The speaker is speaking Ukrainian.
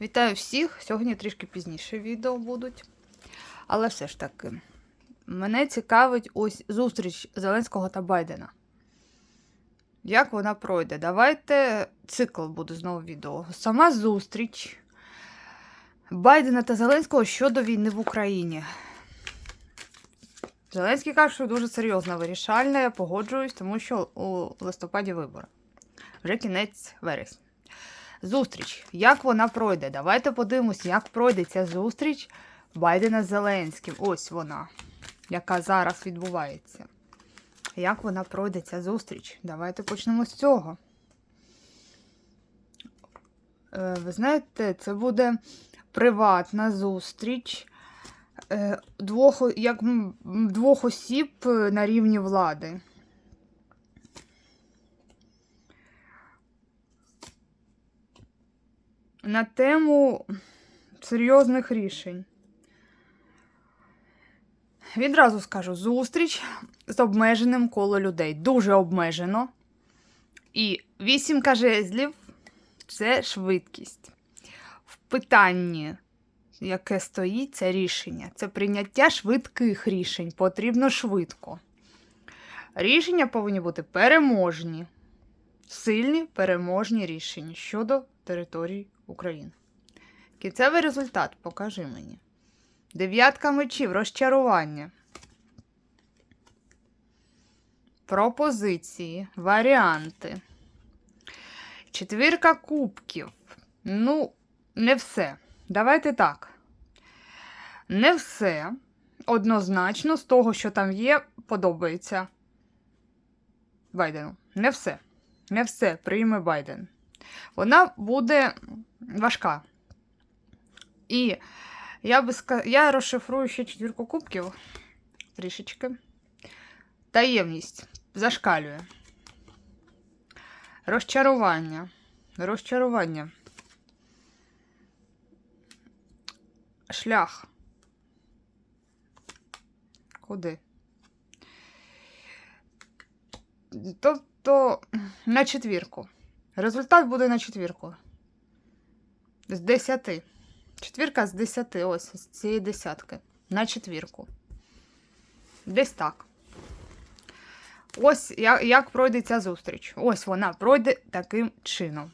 Вітаю всіх! Сьогодні трішки пізніше відео будуть. Але все ж таки, мене цікавить ось зустріч Зеленського та Байдена. Як вона пройде? Давайте цикл буде знову відео. Сама зустріч Байдена та Зеленського щодо війни в Україні. Зеленський каже, що дуже серйозно вирішальне, я погоджуюсь, тому що у листопаді вибори. Вже кінець вересня. Зустріч. Як вона пройде? Давайте подивимось, як пройде ця зустріч Байдена з Зеленським. Ось вона, яка зараз відбувається. Як вона пройде ця зустріч? Давайте почнемо з цього. Е, Ви знаєте, це буде приватна зустріч е, двох, як двох осіб е, на рівні влади. На тему серйозних рішень. Відразу скажу: зустріч з обмеженим коло людей. Дуже обмежено. І вісімка жезлів це швидкість. В питанні, яке стоїть, це рішення. Це прийняття швидких рішень. Потрібно швидко. Рішення повинні бути переможні, сильні переможні рішення щодо території України. Кінцевий результат покажи мені. Дев'ятка мечів, розчарування. Пропозиції, варіанти. Четвірка кубків. Ну, не все. Давайте так. Не все однозначно з того, що там є, подобається Байдену. Не все. Не все прийме Байден. Вона буде важка. І я би ска... я розшифрую ще четвірку кубків трішечки. Таємність зашкалює. Розчарування. Розчарування. Шлях. Куди? Тобто на четвірку. Результат буде на четвірку. З 10. Четвірка з 10, ось з цієї десятки. На четвірку. Десь так. Ось як, як пройде ця зустріч. Ось вона пройде таким чином.